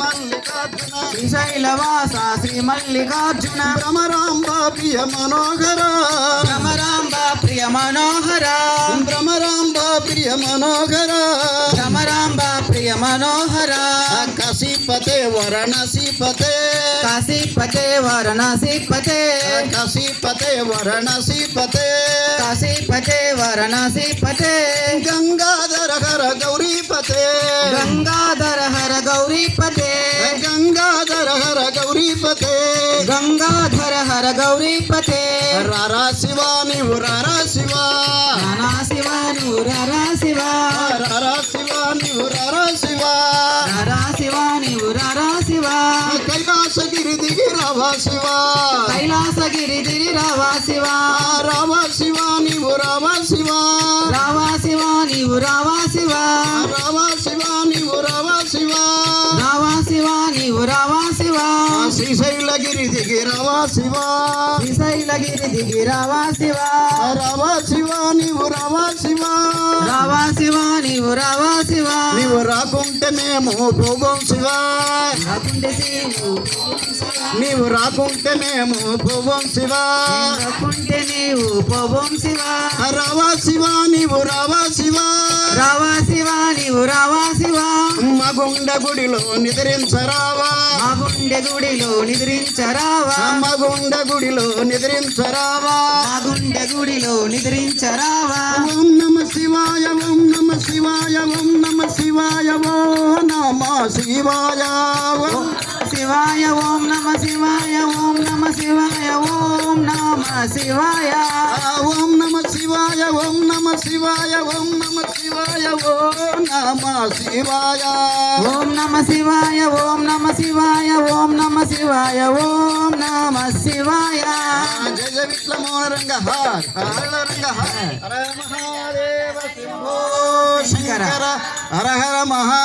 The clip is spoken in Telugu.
మల్లికార్జున శ్రీశైలవాస శ్రీ మల్లికార్జున భ్రమరాంబ ప్రియ మనోహర. భ్రమరాంబ ప్రియ మనోహర. భ్రమరాంబ ప్రియ మనోహర. భ్రమరాంబ ప్రియ మనోహర. కసిపతే వరణసిపతే కాశీపతే వారణాసీపతే కసిపతే వరణసిపతే కాశీపతే వారణాసీపతే గంగాధర హర గౌరీపతే. గంగాధర రారా శివ నీవు రారా శివ. నానా శివ నువ్వు రారా శివ. రారా శివ నీవు రారా శివ. రారా శివ నీవు రారా శివ. కైలాసగిరి దిగి రావా శివ. కైలాసగిరి దిరి రావా శివ. రావా శివ నీవు రావా శివ. రావా శివ నీవు రావా శివ. రావా శివ నీవు రావా శివ. రావా శివ నీవు రావా శివ. శ్రీశైలగిరి దిగి రావా శివ. శ్రీశైలగిరి దిగి రావా శివ. రావా శివ నీవు రావా శివ. రావా శివ నీవు రావా శివ. నీవు రాకుంటే మేము పోగం శివ. రాకుంటే నీవు రాకుంటే మేము పోగం శివ. రాకుంటే నీవు పోవం శివ. రావా శివ నీవు రావా శివ. గుండె గుడిలో నిద్రించరావా? మా గుండె గుడిలో నిద్రించరావా? మా గుండె గుడిలో నిద్రించరావా? మా గుండె గుడిలో నిద్రించరావా? ఓం నమ శివాయ ఓం నమ శివాయ ఓం నమ శివాయ ఓ నమ శివాయ శివాయ ఓం నమ శివాయ ఓం నమ శివాయ ఓం నమ శివాయ. ఓం నమ శివాయ ఓం నమ శివాయ ఓం నమ శివాయ. నమ శివాయ. ఓం నమ శివాయ ఓం నమ శివాయ ఓం నమ శివాయ ఓం నమ శివాయ. జయ జయ రంగ హర హర రంగ హర హర మహాదేవ శంకర. హర హర మహా